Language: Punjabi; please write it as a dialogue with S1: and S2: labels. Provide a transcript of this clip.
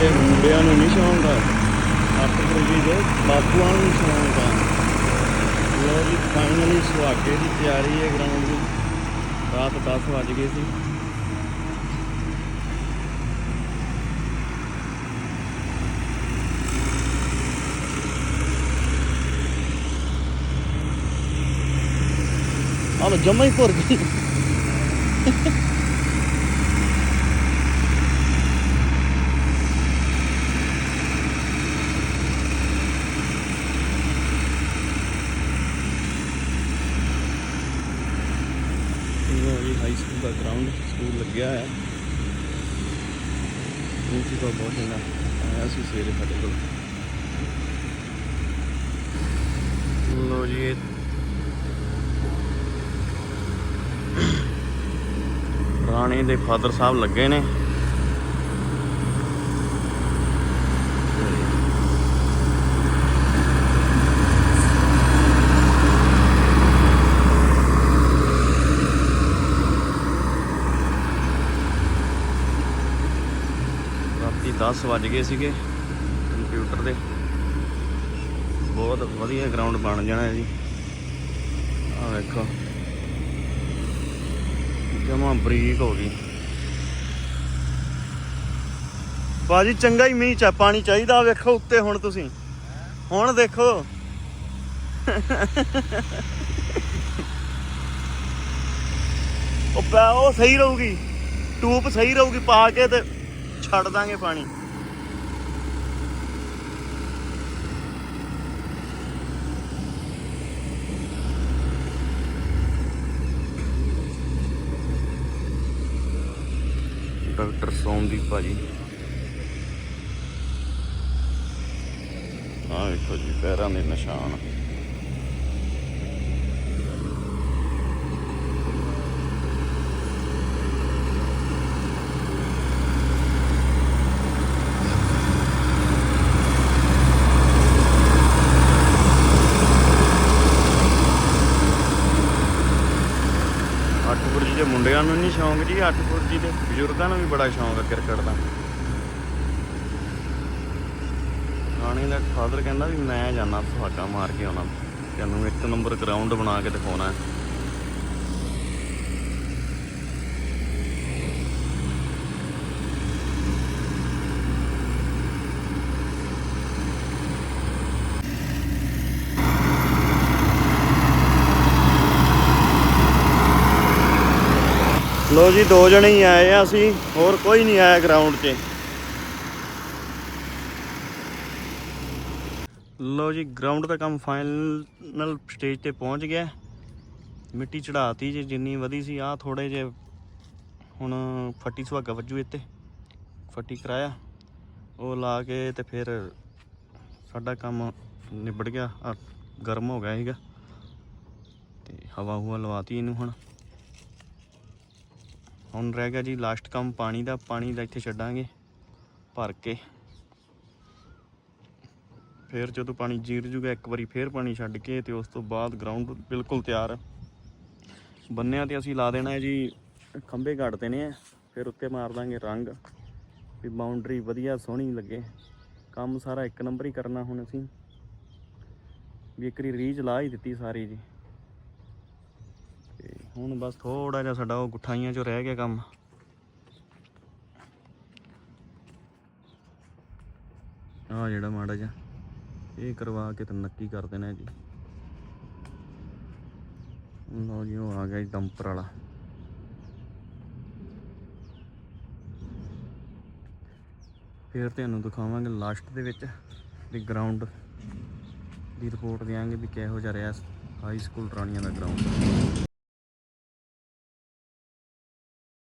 S1: ਦੇ ਮੁੰਡਿਆਂ ਨੂੰ ਨਹੀਂ ਸ਼ੌਂਕ ਆ ਅੱਠ ਦੇ ਬਾਪੂਆਂ ਨੂੰ ਸ਼ੌਂਕ ਆ ਲੋ ਜੀ ਫਾਈਨਲੀ ਸੁਹਾਗੇ ਦੀ ਤਿਆਰੀ ਹੈ ਗਰਾਊਂਡ ਦੀ। ਰਾਤ 10 ਵੱਜ ਗਏ ਸੀ। ਆ ਜਮਾ ਹੀ ਭੁਰ ਗਈ। ਇਹ ਜੀ ਹਾਈ ਸਕੂਲ ਦਾ ਗਰਾਊਂਡ ਸਕੂਲ ਲੱਗਿਆ ਹੈ ਪ੍ਰਿੰਸੀਪਲ ਬਹੁਤ ਚੰਗਾ ਆਇਆ ਸੀ ਸਵੇਰੇ ਸਾਡੇ ਕੋਲ। ਲੋ ਜੀ, ਇਹ ਰਾਣੇ ਦੇ ਫਾਦਰ ਸਾਹਿਬ ਲੱਗੇ ਨੇ। ਰਾਤੀ 10 ਵੱਜ ਗਏ ਸੀਗੇ ਕੰਪਿਊਟਰ ਦੇ। ਬਹੁਤ ਵਧੀਆ ਗਰਾਊਂਡ ਬਣ ਜਾਣਾ ਹੈ ਜੀ। ਆਹ ਵੇਖੋ। ਜਮਾ ਬਰੀਕ ਹੋ ਗਈ। ਬਾਜੀ ਚੰਗਾ ਹੀ ਮੀਂਹ ਚਾ ਪਾਣੀ ਚਾਹੀਦਾ ਵੇਖੋ ਉੱਤੇ ਹੁਣ ਤੁਸੀਂ। ਹੁਣ ਦੇਖੋ। ਉਹ ਪੈ ਉਹ ਸਹੀ ਰਹੂਗੀ। ਟੂਪ ਸਹੀ ਰਹੂਗੀ ਪਾ ਕੇ ਤੇ ਛੱਡ ਦਾਂਗੇ ਪਾਣੀ। ਡਾਕਟਰ ਸੋਮਦੀਪ ਭਾਜੀ। ਆ ਵੇਖੋ ਜੀ ਪੈਰਾਂ ਦੇ ਨਿਸ਼ਾਨ। ਮੁੰਡਿਆਂ ਨੂੰ ਨਹੀਂ ਸ਼ੌਂਕ ਜੀ, ਅੱਠ ਫੁਰਜੀ ਦੇ ਬਜ਼ੁਰਗਾਂ ਨੂੰ ਵੀ ਬੜਾ ਸ਼ੌਂਕ ਹੈ ਕ੍ਰਿਕਟ ਦਾ। ਰਾਣੀ ਦਾ ਫਾਦਰ ਕਹਿੰਦਾ ਵੀ ਮੈਂ ਜਾਣਾ ਸੁਹਾਗਾ ਮਾਰ ਕੇ ਆਉਣਾ। ਤੈਨੂੰ ਇੱਕ ਨੰਬਰ ਗਰਾਊਂਡ ਬਣਾ ਕੇ ਦਿਖਾਉਣਾ ਹੈ ਲੋ ਜੀ, ਦੋ ਜਣੇ ਹੀ ਆਏ ਆ ਅਸੀਂ, ਹੋਰ ਕੋਈ ਨਹੀਂ ਆਇਆ ਗਰਾਊਂਡ 'ਚ। ਲੋ ਜੀ ਗਰਾਊਂਡ ਦਾ ਕੰਮ ਫਾਈਨਲ ਸਟੇਜ ਤੇ ਪਹੁੰਚ ਗਿਆ। ਮਿੱਟੀ ਚੜਾਤੀ ਜੇ, ਜਿੰਨੀ ਵਧੀ ਸੀ ਆ ਥੋੜੇ ਜੇ ਹੁਣ ਫੱਟੀ ਸੁਹਾਗਾ ਵੱਜੂ ਇੱਥੇ। ਫੱਟੀ ਕਰਾਇਆ। ਉਹ ਲਾ ਕੇ ਤੇ ਫਿਰ ਸਾਡਾ ਕੰਮ ਨਿਬੜ ਗਿਆ। ਗਰਮ ਹੋ ਗਿਆ ਸੀਗਾ। ਤੇ ਹਵਾ ਹੁਆ ਲਵਾਤੀ ਇਹਨੂੰ ਹੁਣ। ਹੁਣ ਰਹਿ ਗਿਆ ਜੀ ਲਾਸਟ ਕੰਮ ਪਾਣੀ ਦਾ ਪਾਣੀ ਦਾ ਇੱਥੇ ਛੱਡਾਂਗੇ, ਭਰ ਕੇ। ਫਿਰ ਜਦੋਂ ਪਾਣੀ ਜੀਰ ਜੂਗਾ, ਇੱਕ ਵਾਰੀ ਫਿਰ ਪਾਣੀ ਛੱਡ ਕੇ ਤੇ ਉਸ ਤੋਂ ਬਾਅਦ ਗਰਾਊਂਡ ਬਿਲਕੁਲ ਤਿਆਰ। ਬੰਨਿਆਂ ਤੇ ਅਸੀਂ ਲਾ ਦੇਣਾ ਹੈ ਜੀ, ਖੰਭੇ ਗੱਡ ਦੇਣੇ ਆ ਫਿਰ ਉੱਤੇ ਮਾਰ ਦਾਂਗੇ ਰੰਗ। ਵੀ ਬਾਉਂਡਰੀ ਵਧੀਆ ਸੋਹਣੀ ਲੱਗੇ। ਕੰਮ ਸਾਰਾ ਇੱਕ ਨੰਬਰ ਹੀ ਕਰਨਾ ਹੁਣ ਅਸੀਂ। ਵੀ ਇੱਕ ਵਾਰੀ ਰੀਜ ਲਾ ਹੀ ਦਿੱਤੀ ਸਾਰੀ ਜੀ। ਹੁਣ ਬਸ ਥੋੜਾ ਜਿਹਾ ਸਾਡਾ ਉਹ ਗੁੱਠਾਈਆਂ 'ਚੋਂ ਰਹਿ ਗਿਆ ਕੰਮ। ਆ ਜਿਹੜਾ ਮਾੜਾ ਜਿਹਾ, ਇਹ ਕਰਵਾ ਕੇ ਤੇ ਨੱਕੀ ਕਰ ਦੇਣਾ ਜੀ। ਲਓ ਜੀ, ਉਹ ਆ ਗਿਆ ਜੀ ਡੰਪਰ ਵਾਲਾ। ਫਿਰ ਤੁਹਾਨੂੰ ਦਿਖਾਵਾਂਗੇ ਲਾਸਟ ਦੇ ਵਿੱਚ ਵੀ ਗਰਾਊਂਡ ਦੀ ਰਿਪੋਰਟ ਦਿਆਂਗੇ ਵੀ ਕਿਹੋ ਜਿਹਾ ਰਿਹਾ ਹਾਈ ਸਕੂਲ ਰਾਣੀਆਂ ਦਾ ਗਰਾਊਂਡ